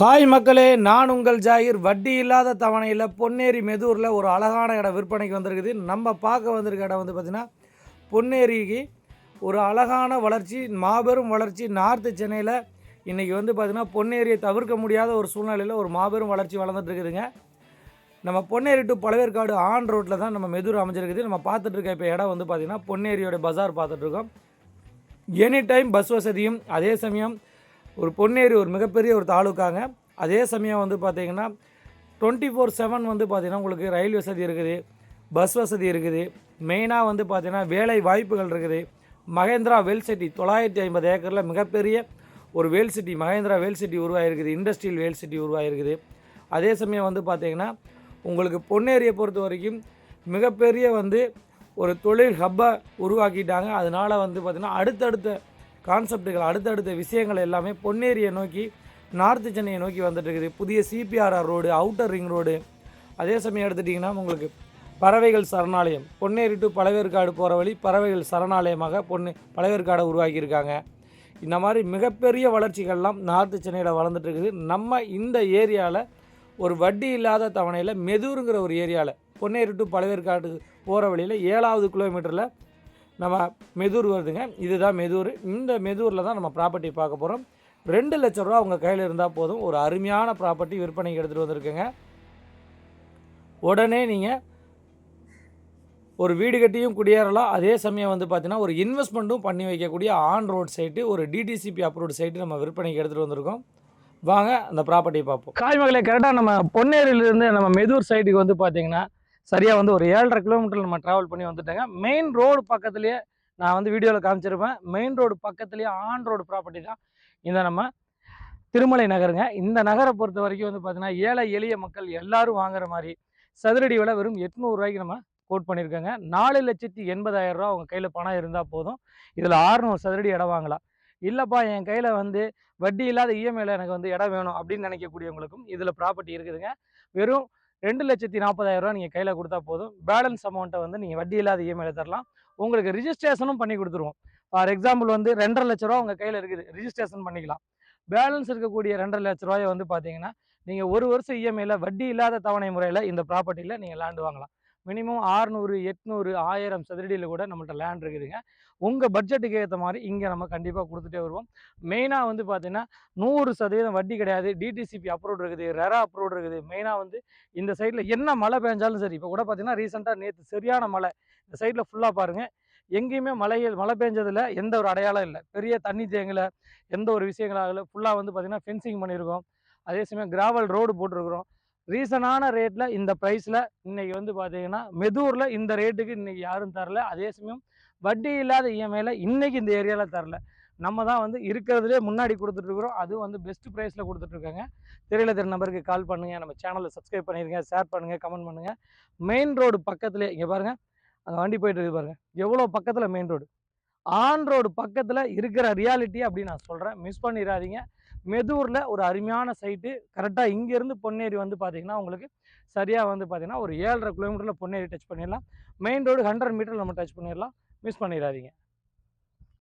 Hi மக்களே நான் உங்கள் ஜாகிர் வட்டி இல்லாத தவணையில் பொன்னேரி மெதூரில் ஒரு அழகான இடம் விற்பனைக்கு வந்திருக்குது. நம்ம பார்க்க வந்திருக்க இடம் வந்து பார்த்திங்கன்னா பொன்னேரிக்கு ஒரு அழகான வளர்ச்சி மாபெரும் வளர்ச்சி. நார்த்து சென்னையில் இன்றைக்கி வந்து பார்த்திங்கன்னா பொன்னேரியை தவிர்க்க முடியாத ஒரு சூழ்நிலையில் ஒரு மாபெரும் வளர்ச்சி வளர்ந்துட்டு இருக்குதுங்க நம்ம பொன்னேரி டு பழவேற்காடு ஆன் ரோட்டில் தான் நம்ம மெதூர் அமைஞ்சிருக்குது. நம்ம பார்த்துட்ருக்க இப்போ இடம் வந்து பார்த்திங்கன்னா பொன்னேரியோட பஜார் பார்த்துட்ருக்கோம் எனி டைம் பஸ் வசதியும் அதே சமயம் ஒரு பொன்னேரி ஒரு மிகப்பெரிய ஒரு தாலுக்காங்க. அதே சமயம் வந்து பார்த்திங்கன்னா டுவெண்ட்டி ஃபோர் செவன் வந்து பார்த்திங்கன்னா உங்களுக்கு ரயில் வசதி இருக்குது பஸ் வசதி இருக்குது மெயினாக வந்து பார்த்திங்கன்னா வேலை வாய்ப்புகள் இருக்குது. மகேந்திரா வெல்சிட்டி தொள்ளாயிரத்தி ஐம்பது ஏக்கரில் மிகப்பெரிய ஒரு world city Mahindra world city உருவாகிருக்குது industrial வேல் சிட்டி உருவாகிருக்குது அதே சமயம் வந்து பார்த்திங்கன்னா உங்களுக்கு பொன்னேரியை பொறுத்த வரைக்கும் மிகப்பெரிய வந்து ஒரு தொழில் ஹப்பை உருவாக்கிட்டாங்க. அதனால் வந்து பார்த்திங்கன்னா அடுத்தடுத்த கான்செப்டுகள் அடுத்தடுத்த விஷயங்கள் எல்லாமே பொன்னேரியை நோக்கி நார்த்து சென்னையை நோக்கி வந்துட்டுருக்குது. புதிய CPRR road outer ring road. அதே சமயம் எடுத்துட்டிங்கன்னா உங்களுக்கு பறவைகள் சரணாலயம். பொன்னேரி டு பழவேற்காடு போகிற வழி பறவைகள் சரணாலயமாக பொன்னே பழவேற்காடை உருவாக்கியிருக்காங்க. இந்த மாதிரி மிகப்பெரிய வளர்ச்சிகள்லாம் நார்த்து சென்னையில் வளர்ந்துட்டு இருக்குது நம்ம இந்த ஏரியாவில் ஒரு வட்டி இல்லாத தவணையில் மெதூருங்கிற ஒரு ஏரியாவில் பொன்னேரி டு பழவேற்காடு போகிற வழியில் ஏழாவது கிலோமீட்டரில் நம்ம மெதூர் வருதுங்க. இதுதான் மெதூர். இந்த மெதூரில் தான் நம்ம ப்ராப்பர்ட்டி பார்க்க போகிறோம் ரெண்டு லட்ச ரூபா உங்கள் கையில் இருந்தால் போதும். ஒரு அருமையான ப்ராப்பர்ட்டி விற்பனைக்கு எடுத்துகிட்டு வந்திருக்குங்க. உடனே நீங்கள் ஒரு வீடு கட்டியும் குடியேறலாம். அதே சமயம் வந்து பார்த்தீங்கன்னா ஒரு இன்வெஸ்ட்மெண்ட்டும் பண்ணி வைக்கக்கூடிய ஆன் ரோட் சைட்டு ஒரு டிடிசிபி அப்ரூவ்ட் சைட்டு நம்ம விற்பனைக்கு எடுத்துகிட்டு வந்திருக்கோம். வாங்க அந்த ப்ராப்பர்ட்டியை பார்ப்போம். காய்மகளை கரெக்டாக நம்ம பொன்னேரியிலேருந்து நம்ம மெதூர் சைட்டுக்கு வந்து பார்த்தீங்கன்னா சரியாக வந்து ஒரு ஏழரை கிலோமீட்டர் நம்ம ட்ராவல் பண்ணி வந்துட்டேங்க. மெயின் ரோடு பக்கத்துலேயே நான் வந்து வீடியோவில் காமிச்சிருப்பேன். மெயின் ரோடு பக்கத்துலேயே ஆன் ரோடு ப்ராப்பர்ட்டி தான் இந்த நம்ம திருமலை நகருங்க. இந்த நகரை பொறுத்த வரைக்கும் வந்து பார்த்தீங்கன்னா ஏழை எளிய மக்கள் எல்லாரும் வாங்குற மாதிரி சதுரடி விலை வெறும் எட்நூறுரூவாய்க்கு நம்ம கோட் பண்ணியிருக்கோங்க நாலு லட்சத்தி எண்பதாயிரம் ரூபா அவங்க கையில் பணம் இருந்தால் போதும். இதில் ஆறுநூறு சதுரடி இடம் வாங்கலாம். இல்லைப்பா என் கையில் வந்து வட்டி இல்லாத இஎம்ஐயில் எனக்கு வந்து இடம் வேணும் அப்படின்னு நினைக்கக்கூடியவங்களுக்கும் இதில் ப்ராப்பர்ட்டி இருக்குதுங்க. வெறும் ரெண்டு லட்சத்தி நாற்பதாயிரம் ரூபா நீங்கள் கையில் கொடுத்தா போதும். பேலன்ஸ் அமௌண்ட்டை வந்து நீங்கள் வட்டி இல்லாத இஎம்ஐயில் தரலாம். உங்களுக்கு ரிஜிஸ்ட்ரேஷனும் பண்ணி கொடுத்துருவோம். ஃபார் எக்ஸாம்பிள் வந்து ரெண்டரை லட்ச ரூபா உங்கள் கையில் இருக்குது. ரிஜிஸ்ட்ரேஷன் பண்ணிக்கலாம். பேலன்ஸ் இருக்கக்கூடிய ரெண்டரை லட்ச ரூபாயை வந்து பார்த்தீங்கன்னா நீங்கள் ஒரு வருஷம் இஎம்ஐயில் வட்டி இல்லாத தவணை முறையில் இந்த ப்ராப்பர்ட்டியில் நீங்கள் லேண்டு வாங்கலாம். மினிமம் ஆறுநூறு எட்நூறு ஆயிரம் சதுரடியில் கூட நம்மள்ட்ட லேண்ட் இருக்குதுங்க. உங்கள் பட்ஜெட்டுக்கு ஏற்ற மாதிரி இங்கே நம்ம கண்டிப்பாக கொடுத்துட்டே வருவோம். மெயினாக வந்து பார்த்தீங்கன்னா நூறு சதவீதம் வட்டி கிடையாது. டிடிசிபி அப்ரூவ் இருக்குது ரெரா அப்ரூவ் இருக்குது. மெயினாக வந்து இந்த சைடில் என்ன மழை பெஞ்சாலும் சரி இப்போ கூட பார்த்தீங்கன்னா ரீசெண்டாக நேற்று சரியான மழை. இந்த சைடில் ஃபுல்லாக பாருங்கள் எங்கேயுமே மழையில் மழை பெஞ்சதில் எந்த ஒரு அடையாளம் இல்லை. பெரிய தண்ணி தேங்கலை எந்த ஒரு விஷயங்களாகல ஃபுல்லாக வந்து பார்த்திங்கன்னா ஃபென்சிங் பண்ணியிருக்கோம் அதே சமயம் கிராவல் ரோடு போட்டிருக்கிறோம். ரீசனான ரேட்டில் இந்த ப்ரைஸில் இன்றைக்கி வந்து பார்த்தீங்கன்னா மெதூரில் இந்த ரேட்டுக்கு இன்றைக்கி யாரும் தரல. அதே சமயம் வட்டி இல்லாத இஎம்ஐயில் இன்றைக்கி இந்த ஏரியாவில் தரல. நம்ம தான் வந்து இருக்கிறதுலே முன்னாடி கொடுத்துட்ருக்குறோம் அதுவும் வந்து பெஸ்ட் ப்ரைஸில் கொடுத்துட்ருக்காங்க தெரியல தெரிய நம்பருக்கு கால் பண்ணுங்கள் நம்ம சேனலை சப்ஸ்கிரைப் பண்ணிடுங்க ஷேர் பண்ணுங்கள் கமெண்ட் பண்ணுங்கள் மெயின் ரோடு பக்கத்துலேயே இங்கே பாருங்கள் அங்கே வண்டி போயிட்டு இருக்கு பாருங்கள் எவ்வளோ பக்கத்தில் மெயின் ரோடு ஆன் ரோடு பக்கத்தில் இருக்கிற ரியாலிட்டி அப்படின்னு நான் சொல்கிறேன் மிஸ் பண்ணிடாதீங்க. மெதூரில் ஒரு அருமையான சைட்டு கரெக்டாக இங்கேருந்து பொன்னேரி வந்து பார்த்தீங்கன்னா உங்களுக்கு சரியாக வந்து பார்த்தீங்கன்னா ஒரு ஏழரை கிலோமீட்டரில் பொன்னேரி டச் பண்ணிடலாம். மெயின் ரோடு ஹண்ட்ரட் மீட்டர் நம்ம டச் பண்ணிடலாம். மிஸ் பண்ணிடாதீங்க.